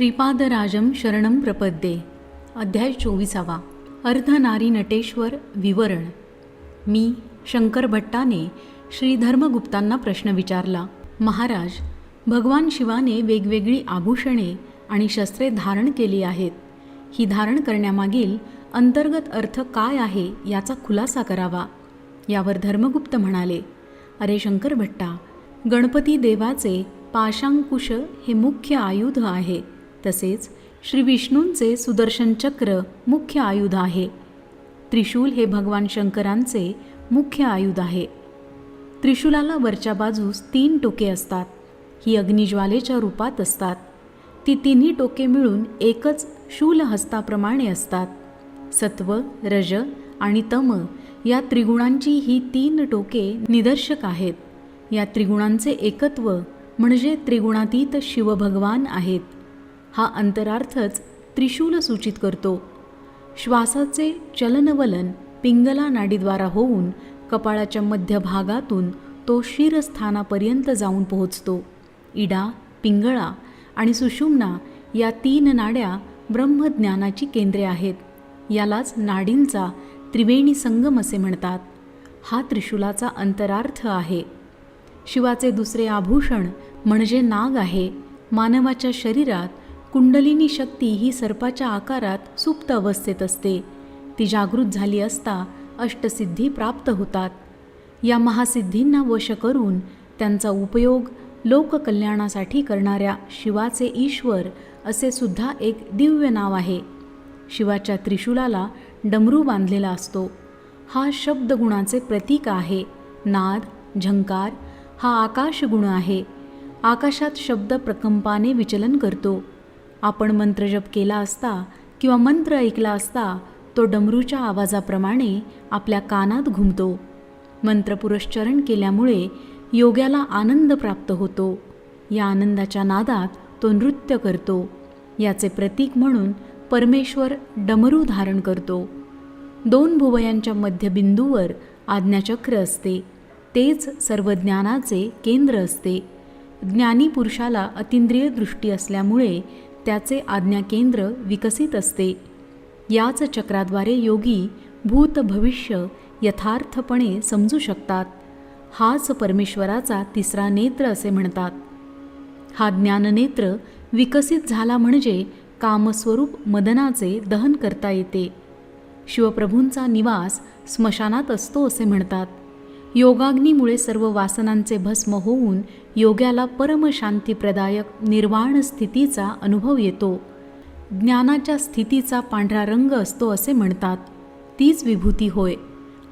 श्रीपादराजम शरणम प्रपद्ये. अध्याय चोवीसावा. अर्धनारी नटेश्वर विवरण. मी शंकर भट्टाने श्री धर्मगुप्तांना प्रश्न विचारला महाराज भगवान शिवाने वेगवेगळी आभूषणे आणि शस्त्रे धारण केली आहेत. ही धारण करण्यामागील अंतर्गत अर्थ काय आहे याचा खुलासा करावा. यावर धर्मगुप्त म्हणाले अरे शंकर भट्टा गणपती देवाचे पाशांकुश हे मुख्य आयुध आहे. तसेच श्री विष्णूंचे सुदर्शन चक्र मुख्य आयुध आहे. त्रिशूल हे भगवान शंकरांचे मुख्य आयुध आहे. त्रिशूलाला वरच्या बाजूस तीन टोके असतात. ही अग्निज्वालेच्या रूपात असतात. ती तिन्ही टोके मिळून एकच शूलहस्ताप्रमाणे असतात. सत्व रज आणि तम या त्रिगुणांची ही तीन टोके निदर्शक आहेत. या त्रिगुणांचे एकत्व म्हणजे त्रिगुणातीत शिवभगवान आहेत. हा अंतरार्थच त्रिशूल सूचित करतो. श्वासाचे चलनवलन पिंगला नाडीद्वारा होऊन कपाळाच्या मध्यभागातून तो शिरस्थानापर्यंत जाऊन पोहोचतो. इडा पिंगळा आणि सुषुम्ना या तीन नाड्या ब्रह्मज्ञानाची केंद्रे आहेत. यालाच नाडींचा त्रिवेणी संगम असे म्हणतात. हा त्रिशूलाचा अंतरार्थ आहे. शिवाचे दुसरे आभूषण म्हणजे नाग आहे. मानवाच्या शरीरात कुंडलिनी शक्ती ही सर्पाच्या आकारात सुप्त अवस्थेत असते. ती जागृत झाली असता अष्टसिद्धी प्राप्त होतात. या महासिद्धींना वश करून त्यांचा उपयोग लोककल्याणासाठी करणाऱ्या शिवाचे ईश्वर असे सुद्धा एक दिव्य नाव आहे. शिवाच्या त्रिशूलाला डमरू बांधलेला असतो. हा शब्दगुणाचे प्रतीक आहे. नाद झंकार हा आकाशगुण आहे. आकाशात शब्द प्रकंपाने विचलन करतो. आपण मंत्रजप केला असता किंवा मंत्र ऐकला असता तो डमरूच्या आवाजाप्रमाणे आपल्या कानात घुमतो. मंत्रपुरश्चरण केल्यामुळे योग्याला आनंद प्राप्त होतो. या आनंदाच्या नादात तो नृत्य करतो. याचे प्रतीक म्हणून परमेश्वर डमरू धारण करतो. दोन भुवयांच्या मध्यबिंदूवर आज्ञाचक्र असते. तेच सर्व ज्ञानाचे केंद्र असते. ज्ञानी पुरुषाला अतिंद्रिय दृष्टी असल्यामुळे त्याचे आज्ञाकेंद्र विकसित असते. याच चक्राद्वारे योगी भूत भविष्य यथार्थपणे समजू शकतात. हाच परमेश्वराचा तिसरा नेत्र असे म्हणतात. हा ज्ञाननेत्र विकसित झाला म्हणजे कामस्वरूप मदनाचे दहन करता येते. शिवप्रभूंचा निवास स्मशानात असतो असे म्हणतात. योगाग्नीमुळे सर्व वासनांचे भस्म होऊन योग्याला परमशांतीप्रदायक निर्वाण स्थितीचा अनुभव येतो. ज्ञानाच्या स्थितीचा पांढरा रंग असतो असे म्हणतात. तीच विभूती होय.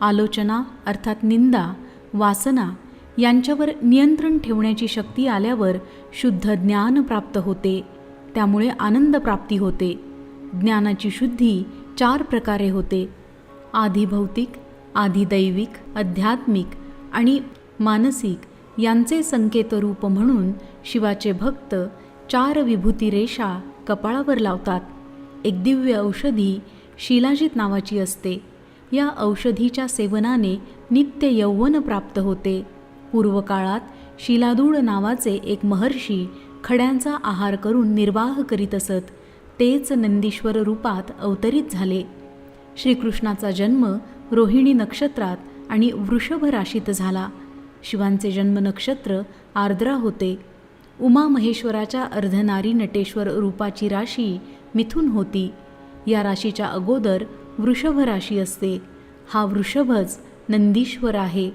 आलोचना अर्थात निंदा वासना यांच्यावर नियंत्रण ठेवण्याची शक्ती आल्यावर शुद्ध ज्ञान प्राप्त होते. त्यामुळे आनंद प्राप्ती होते. ज्ञानाची शुद्धी चार प्रकारे होते. आधी भौतिक आधी दैविक आध्यात्मिक आणि मानसिक. यांचे संकेतरूप म्हणून शिवाचे भक्त चार विभूती रेषा कपाळावर लावतात. एक दिव्य औषधी शिलाजित नावाची असते. या औषधीच्या सेवनाने नित्य यौवन प्राप्त होते. पूर्वकाळात शिलादूड नावाचे एक महर्षी खड्यांचा आहार करून निर्वाह करीत असत तेच नंदीश्वर रूपात अवतरित झाले. श्रीकृष्णाचा जन्म रोहिणी नक्षत्रात आणि वृषभ राशीत झाला. शिवांचे जन्म नक्षत्र आर्द्रा होते. उमा महेश्वराच्या अर्धनारी नटेश्वर रूपाची राशी मिथून होती. या राशीच्या अगोदर वृषभ राशी असते. हा वृषभच नंदीश्वर आहे.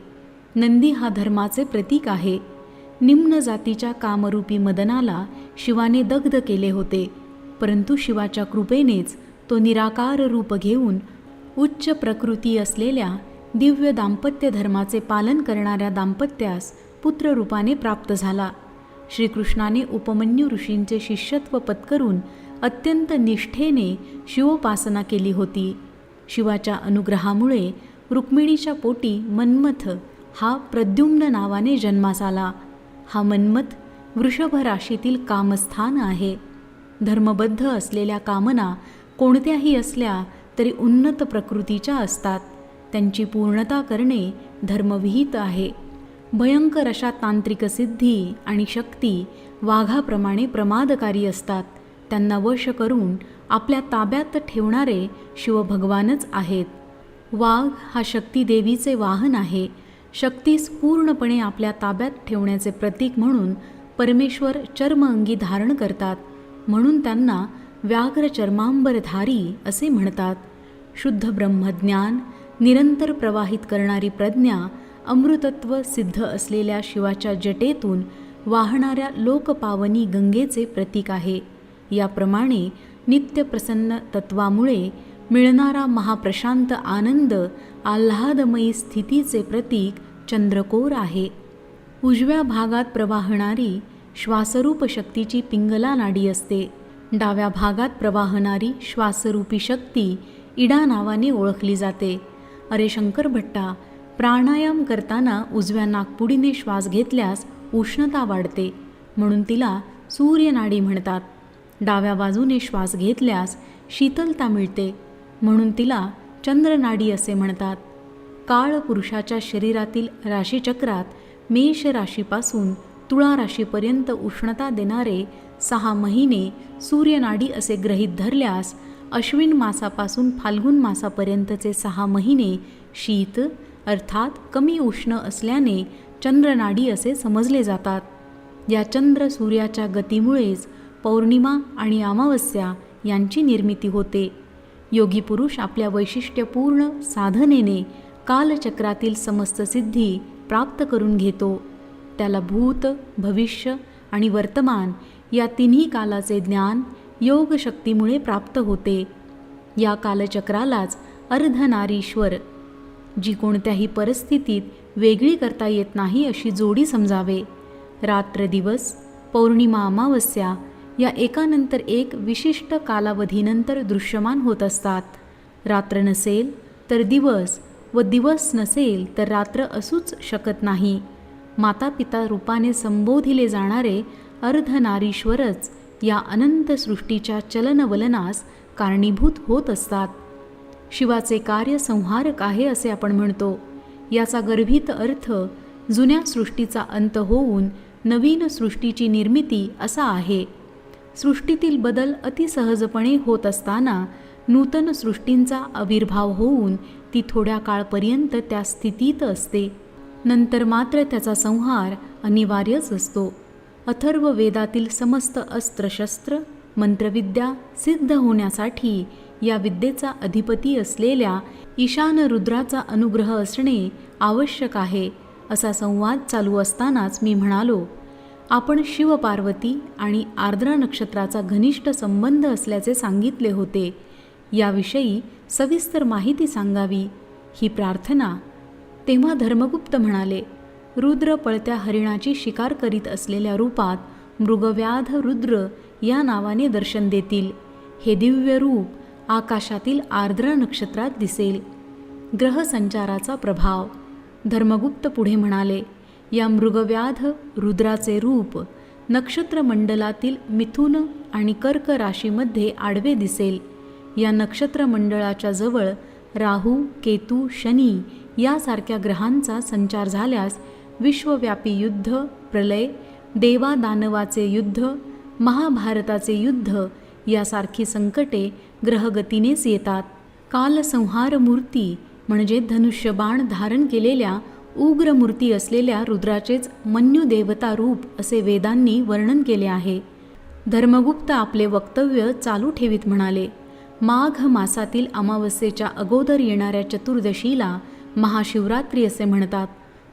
नंदी हा धर्माचे प्रतीक आहे. निम्न जातीच्या कामरूपी मदनाला शिवाने दग्ध केले होते. परंतु शिवाच्या कृपेनेच तो निराकार रूप घेऊन उच्च प्रकृती असलेल्या दिव्य दाम्पत्य धर्माचे पालन करणाऱ्या दाम्पत्यास पुत्ररूपाने प्राप्त झाला. श्रीकृष्णाने उपमन्यू ऋषींचे शिष्यत्व पत्करून अत्यंत निष्ठेने शिवोपासना केली होती. शिवाच्या अनुग्रहामुळे रुक्मिणीच्या पोटी मन्मथ हा प्रद्युम्न नावाने जन्मास आला. हा मन्मथ वृषभ राशीतील कामस्थान आहे. धर्मबद्ध असलेल्या कामना कोणत्याही असल्या तरी उन्नत प्रकृतीच्या असतात. त्यांची पूर्णता करणे धर्मविहित आहे. भयंकर अशा तांत्रिक सिद्धी आणि शक्ती वाघाप्रमाणे प्रमादकारी असतात. त्यांना वश करून आपल्या ताब्यात ठेवणारे शिवभगवानच आहेत. वाघ हा शक्ती देवीचे वाहन आहे. शक्तीस पूर्णपणे आपल्या ताब्यात ठेवण्याचे प्रतीक म्हणून परमेश्वर चर्म अंगी धारण करतात. म्हणून त्यांना व्याघ्र चर्मांबरधारी असे म्हणतात. शुद्ध ब्रह्मज्ञान निरंतर प्रवाहित करणारी प्रज्ञा अमृतत्व सिद्ध असलेल्या शिवाच्या जटेतून वाहणाऱ्या लोकपावनी गंगेचे प्रतीक आहे. याप्रमाणे नित्यप्रसन्न तत्वामुळे मिळणारा महाप्रशांत आनंद आल्हादमयी स्थितीचे प्रतीक चंद्रकोर आहे. उजव्या भागात प्रवाहणारी श्वासरूप शक्तीची पिंगला नाडी असते. डाव्या भागात प्रवाहणारी श्वासरूपी शक्ती इडा नावाने ओळखली जाते. अरे शंकर भट्टा प्राणायाम करताना उजव्या नागपुडीने श्वास घेतल्यास उष्णता वाढते म्हणून तिला सूर्यनाडी म्हणतात. डाव्या बाजूने श्वास घेतल्यास शीतलता मिळते म्हणून तिला चंद्रनाडी असे म्हणतात. काळ पुरुषाच्या शरीरातील राशीचक्रात मेष राशीपासून तुळा राशीपर्यंत उष्णता देणारे सहा महिने सूर्यनाडी असे गृहीत धरल्यास अश्विन मासापासून फाल्गुन मासापर्यंतचे सहा महिने शीत अर्थात कमी उष्ण असल्याने चंद्रनाडी असे समजले जातात. या चंद्र सूर्याच्या गतीमुळेच पौर्णिमा आणि अमावस्या यांची निर्मिती होते. योगी पुरुष आपल्या वैशिष्ट्यपूर्ण साधनेने कालचक्रातील समस्त सिद्धी प्राप्त करून घेतो. त्याला भूत भविष्य आणि वर्तमान या तिन्ही कालाचे ज्ञान योगशक्तीमुळे प्राप्त होते. या कालचक्रालाच अर्धनारीश्वर जी कोणत्याही परिस्थितीत वेगळी करता येत नाही अशी जोडी समजावे. रात्र दिवस पौर्णिमा अमावस्या या एकानंतर एक विशिष्ट कालावधीनंतर दृश्यमान होत असतात. रात्र नसेल तर दिवस व दिवस नसेल तर रात्र असूच शकत नाही. माता पिता रूपाने संबोधिले जाणारे अर्धनारीश्वरच या अनंत सृष्टीच्या चलनवलनास कारणीभूत होत असतात. शिवाचे कार्य संहारक आहे असे आपण म्हणतो. याचा गर्भित अर्थ जुन्या सृष्टीचा अंत होऊन नवीन सृष्टीची निर्मिती असा आहे. सृष्टीतील बदल अतिसहजपणे होत असताना नूतन सृष्टींचा आविर्भाव होऊन ती थोड्या काळपर्यंत त्या स्थितीत असते. नंतर मात्र त्याचा संहार अनिवार्यच असतो. अथर्व वेदातील समस्त अस्त्रशस्त्र मंत्रविद्या सिद्ध होण्यासाठी या विद्येचा अधिपती असलेल्या ईशान रुद्राचा अनुग्रह असणे आवश्यक आहे असा संवाद चालू असतानाच मी म्हणालो आपण शिवपार्वती आणि आर्द्रा नक्षत्राचा घनिष्ठ संबंध असल्याचे सांगितले होते. याविषयी सविस्तर माहिती सांगावी. ही प्रार्थना. तेव्हा धर्मगुप्त म्हणाले रुद्र पळत्या हरिणाची शिकार करीत असलेल्या रूपात मृगव्याध रुद्र या नावाने दर्शन देतील. हे दिव्य रूप आकाशातील आर्द्र नक्षत्रात दिसेल. ग्रहसंचाराचा प्रभाव. धर्मगुप्त पुढे म्हणाले या मृगव्याध रुद्राचे रूप नक्षत्रमंडलातील मिथुन आणि कर्क राशीमध्ये आडवे दिसेल. या नक्षत्रमंडळाच्या जवळ राहू केतू शनी यासारख्या ग्रहांचा संचार झाल्यास विश्वव्यापी युद्ध प्रलय देवादानवाचे युद्ध महाभारताचे युद्ध यासारखी संकटे ग्रहगतीनेच येतात. कालसंहार मूर्ती म्हणजे धनुष्यबाण धारण केलेल्या उग्र मूर्ती असलेल्या रुद्राचेच मन्युदेवता रूप असे वेदांनी वर्णन केले आहे. धर्मगुप्त आपले वक्तव्य चालू ठेवीत म्हणाले माघ मासातील अमावस्येच्या अगोदर येणाऱ्या चतुर्दशीला महाशिवरात्री असे म्हणतात.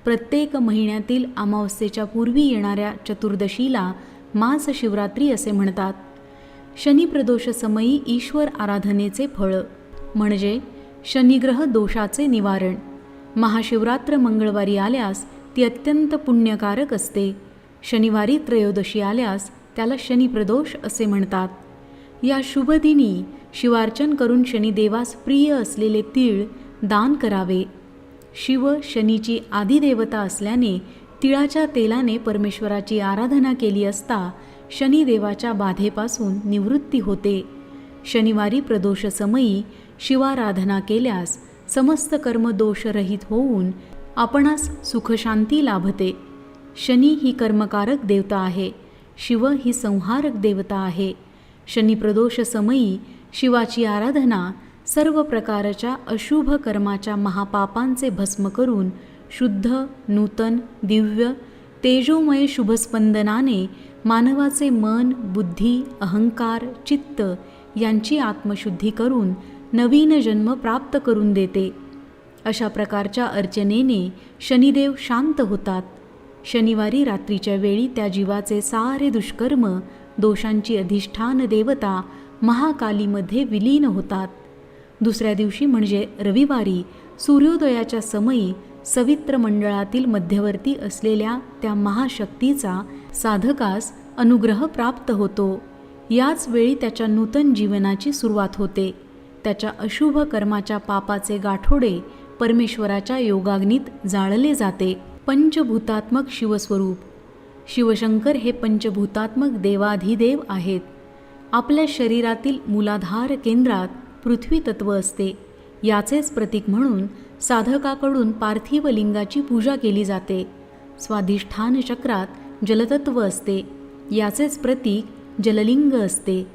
प्रत्येक महिन्यातील अमावस्येच्या पूर्वी येणाऱ्या चतुर्दशीला मास शिवरात्री असे म्हणतात. शनिप्रदोष समयी ईश्वर आराधनेचे फळ म्हणजे शनिग्रह दोषाचे निवारण. महाशिवरात्र मंगळवारी आल्यास ती अत्यंत पुण्यकारक असते. शनिवारी त्रयोदशी आल्यास त्याला शनिप्रदोष असे म्हणतात. या शुभदिनी शिवार्चन करून शनिदेवास प्रिय असलेले तीळ दान करावे. शिव शनीची आदिदेवता असल्याने तिळाच्या तेलाने परमेश्वराची आराधना केली असता शनिदेवाच्या बाधेपासून निवृत्ती होते. शनिवारी प्रदोषसमयी शिवाराधना केल्यास समस्त कर्म दोषरहित होऊन आपणास सुखशांती लाभते. शनी ही कर्मकारक देवता आहे. शिव ही संहारक देवता आहे. शनिप्रदोषसमयी शिवाची आराधना सर्व प्रकारच्या अशुभ कर्माच्या महापापांचे भस्म करून शुद्ध नूतन दिव्य तेजोमय शुभस्पंदनाने मानवाचे मन बुद्धी अहंकार चित्त यांची आत्मशुद्धी करून नवीन जन्म प्राप्त करून देते. अशा प्रकारच्या अर्चनेने शनिदेव शांत होतात. शनिवारी रात्रीच्या वेळी त्या जीवाचे सारे दुष्कर्म दोषांची अधिष्ठान देवता महाकालीमध्ये विलीन होतात. दुसऱ्या दिवशी म्हणजे रविवारी सूर्योदयाच्या समयी सवित्र मंडळातील मध्यवर्ती असलेल्या त्या महाशक्तीचा साधकास अनुग्रह प्राप्त होतो. याच वेळी त्याच्या नूतन जीवनाची सुरुवात होते. त्याच्या अशुभ कर्माच्या पापाचे गाठोडे परमेश्वराच्या योगाग्नीत जाळले जाते. पंचभूतात्मक शिवस्वरूप. शिवशंकर हे पंचभूतात्मक देवाधिदेव आहेत. आपल्या शरीरातील मूलाधार केंद्रात पृथ्वी तत्व असते. याचेच प्रतीक म्हणून साधकाकडून पार्थिव लिंगाची पूजा केली जाते. स्वाधिष्ठान चक्रात जलतत्व असते. याचेच प्रतीक जललिंग असते.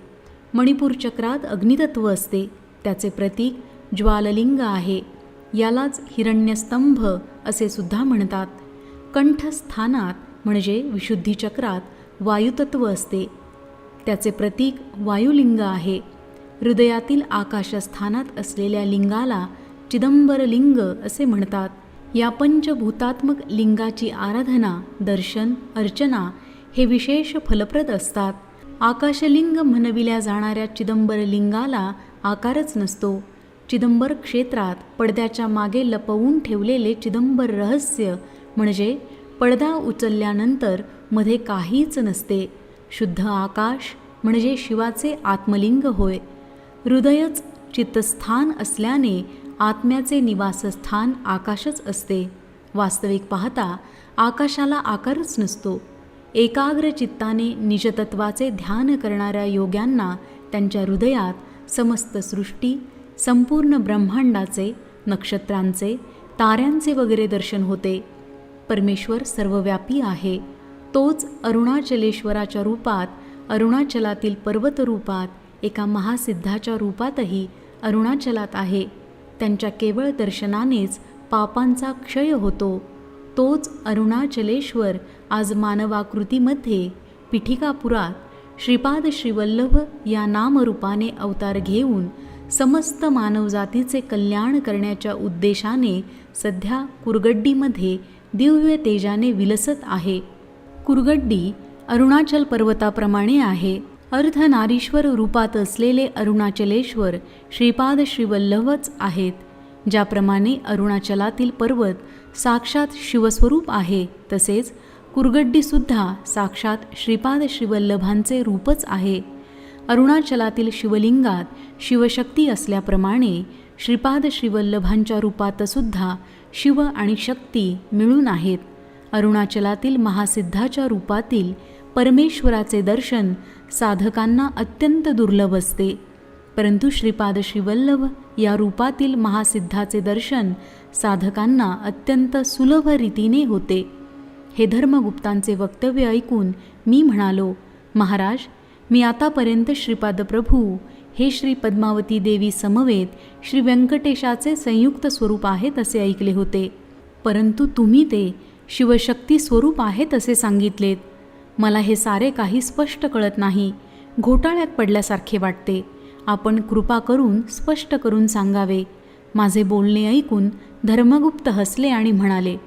मणिपूर चक्रात अग्नितत्व असते. त्याचे प्रतीक ज्वाललिंग आहे. यालाच हिरण्यस्तंभ असे सुद्धा म्हणतात. कंठस्थानात म्हणजे विशुद्धी चक्रात वायुतत्व असते. त्याचे प्रतीक वायुलिंग आहे. हृदयातील आकाशस्थानात असलेल्या लिंगाला चिदंबरलिंग असे म्हणतात. या पंचभूतात्मक लिंगाची आराधना दर्शन अर्चना हे विशेष फलप्रद असतात. आकाशलिंग म्हणविल्या जाणाऱ्या चिदंबरलिंगाला आकारच नसतो. चिदंबर क्षेत्रात पडद्याच्या मागे लपवून ठेवलेले चिदंबर रहस्य म्हणजे पडदा उचलल्यानंतरमध्ये काहीच नसते. शुद्ध आकाश म्हणजे शिवाचे आत्मलिंग होय. हृदयच चित्तस्थान असल्याने आत्म्याचे निवासस्थान आकाशच असते. वास्तविक पाहता आकाशाला आकारच नसतो. एकाग्र चित्ताने निजतत्वाचे ध्यान करणाऱ्या योग्यांना त्यांच्या हृदयात समस्त सृष्टी संपूर्ण ब्रह्मांडाचे नक्षत्रांचे ताऱ्यांचे वगैरे दर्शन होते. परमेश्वर सर्वव्यापी आहे. तोच अरुणाचलेश्वराच्या रूपात अरुणाचलातील पर्वत रूपात एका महासिद्धाच्या रूपातही अरुणाचलात आहे. त्यांच्या केवळ दर्शनानेच पापांचा क्षय होतो. तोच अरुणाचलेश्वर आज मानवाकृतीमध्ये पिठिकापुरात श्रीपाद श्रीवल्लभ या नामरूपाने अवतार घेऊन समस्त मानवजातीचे कल्याण करण्याच्या उद्देशाने सध्या कुरगड्डीमध्ये दिव्य तेजाने विलसत आहे. कुरगड्डी अरुणाचल पर्वताप्रमाणे आहे. अर्धनारीश्वर रूपात असलेले अरुणाचलेश्वर श्रीपाद श्रीवल्लभच आहेत ज्याप्रमाणे अरुणाचलातील पर्वत साक्षात शिवस्वरूप आहे तसेच कुरगड्डीसुद्धा साक्षात श्रीपाद श्रीवल्लभांचे रूपच आहे. अरुणाचलातील शिवलिंगात शिवशक्ती असल्याप्रमाणे श्रीपाद श्रीवल्लभांच्या रूपातसुद्धा शिव आणि शक्ती मिळून आहेत. अरुणाचलातील महासिद्धाच्या रूपातील परमेश्वराचे दर्शन साधकांना अत्यंत दुर्लभ असते. परंतु श्रीपाद श्रीवल्लभ या रूपातील महासिद्धाचे दर्शन साधकांना अत्यंत सुलभ रीतीने होते. हे धर्मगुप्तांचे वक्तव्य ऐकून मी म्हणालो महाराज मी आतापर्यंत श्रीपाद प्रभू हे श्री पद्मावती देवी समवेत श्री व्यंकटेशाचे संयुक्त स्वरूप आहेत असे ऐकले होते. परंतु तुम्ही ते शिवशक्ती स्वरूप आहेत असे सांगितलेत. मला हे सारे काही स्पष्ट कळत नाही. घोटाळ्यात पडल्यासारखे वाटते. आपण कृपा करून स्पष्ट करून सांगावे. माझे बोलणे ऐकून धर्मगुप्त हसले आणि म्हणाले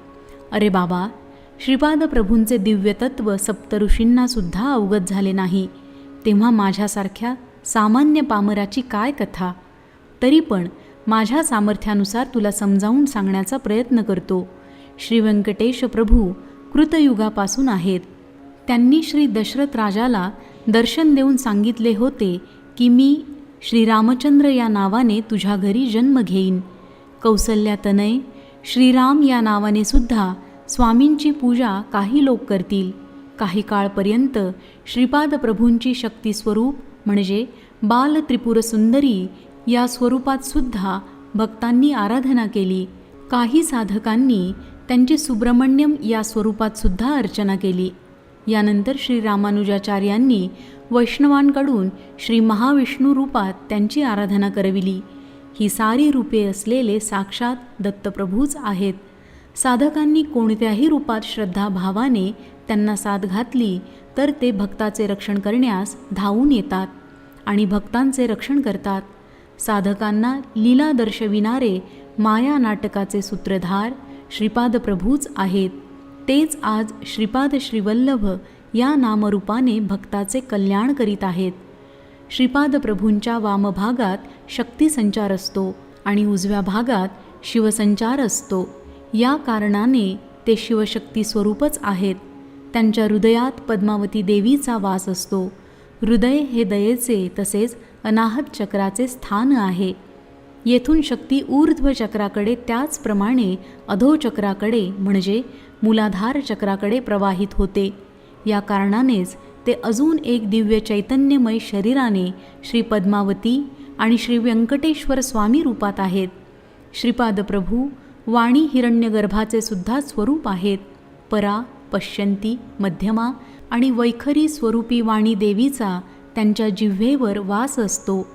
अरे बाबा श्रीपाद प्रभूंचे दिव्यतत्व सप्तऋषींनासुद्धा अवगत झाले नाही. तेव्हा माझ्यासारख्या सामान्य पामराची काय कथा? तरी पण माझ्या सामर्थ्यानुसार तुला समजावून सांगण्याचा प्रयत्न करतो. श्री व्यंकटेश प्रभू कृतयुगापासून आहेत. त्यांनी श्री दशरथ राजाला दर्शन देऊन सांगितले होते की मी श्रीरामचंद्र या नावाने तुझ्या घरी जन्म घेईन. कौसल्यातनय श्रीराम या नावाने सुद्धा स्वामींची पूजा काही लोक करतील. काही काळपर्यंत श्रीपाद प्रभूंची शक्ती स्वरूप म्हणजे बाल त्रिपुर सुंदरी या स्वरूपात सुद्धा भक्तांनी आराधना केली. काही साधकांनी त्यांची सुब्रमण्यम या स्वरूपात सुद्धा अर्चना केली. यानंतर श्री रामानुजाचार्यांनी वैष्णवांकडून श्री महाविष्णू रूपात त्यांची आराधना करविली. ही सारी रूपे असलेले साक्षात दत्तप्रभूच आहेत. साधकांनी कोणत्याही रूपात श्रद्धाभावाने त्यांना साथ घातली तर ते भक्ताचे रक्षण करण्यास धावून येतात आणि भक्तांचे रक्षण करतात. साधकांना लीला दर्शविणारे माया नाटकाचे सूत्रधार श्रीपाद प्रभूच आहेत. तेच आज श्रीपाद श्रीवल्लभ या नामरूपाने भक्ताचे कल्याण करीत आहेत. श्रीपाद प्रभूंच्या वामभागात शक्तिसंचार असतो आणि उजव्या भागात शिवसंचार असतो. या कारणाने ते शिवशक्ती स्वरूपच आहेत. त्यांच्या हृदयात पद्मावती देवीचा वास असतो. हृदय हे दयेचे तसेच अनाहत चक्राचे स्थान आहे. येथून शक्ती ऊर्ध्व चक्राकडे त्याचप्रमाणे अधोचक्राकडे म्हणजे मूलाधार चक्राकडे प्रवाहित होते. या कारणानेच ते अजून एक दिव्य चैतन्यमय शरीराने श्री पद्मावती आणि श्री व्यंकटेश्वर स्वामी रूपात आहेत. श्रीपाद प्रभू वाणी हिरण्यगर्भाचे सुद्धा स्वरूप आहेत. परा पश्यंती मध्यमा आणि वैखरी स्वरूपी वाणी देवीचा त्यांच्या जिव्हेवर वास असतो.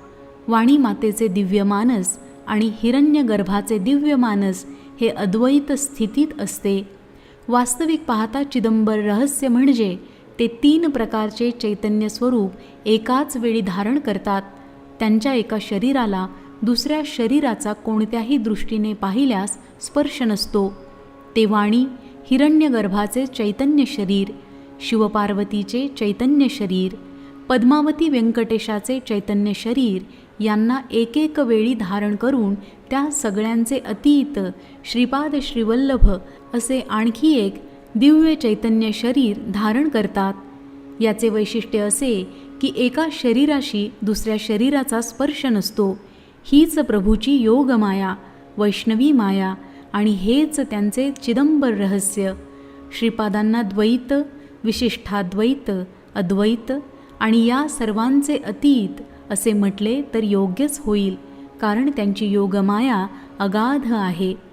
वाणी मातेचे दिव्य मानस आणि हिरण्यगर्भाचे दिव्य मानस हे अद्वैत स्थितीत असते. वास्तविक पाहता चिदंबर रहस्य म्हणजे ते तीन प्रकारचे चैतन्य स्वरूप एकाच वेळी धारण करतात. त्यांच्या एका शरीराला दुसऱ्या शरीराचा कोणत्याही दृष्टीने पाहिल्यास स्पर्श नसतो. ते वाणी हिरण्यगर्भाचे चैतन्य शरीर शिवपार्वतीचे चैतन्य शरीर पद्मावती व्यंकटेशाचे चैतन्य शरीर यांना एकेक वेळी धारण करून त्या सगळ्यांचे अतीत श्रीपाद श्रीवल्लभ असे आणखी एक दिव्य चैतन्य शरीर धारण करतात. याचे वैशिष्ट्य असे की एका शरीराशी दुसऱ्या शरीराचा स्पर्श नसतो. हीच प्रभूची योगमाया वैष्णवी माया आणि हेच त्यांचे चिदंबर रहस्य. श्रीपादांना द्वैत विशिष्ठाद्वैत अद्वैत आणि या सर्वांचे अतीत असे म्हटले तर योग्यच होईल कारण त्यांची योगमाया अगाध आहे.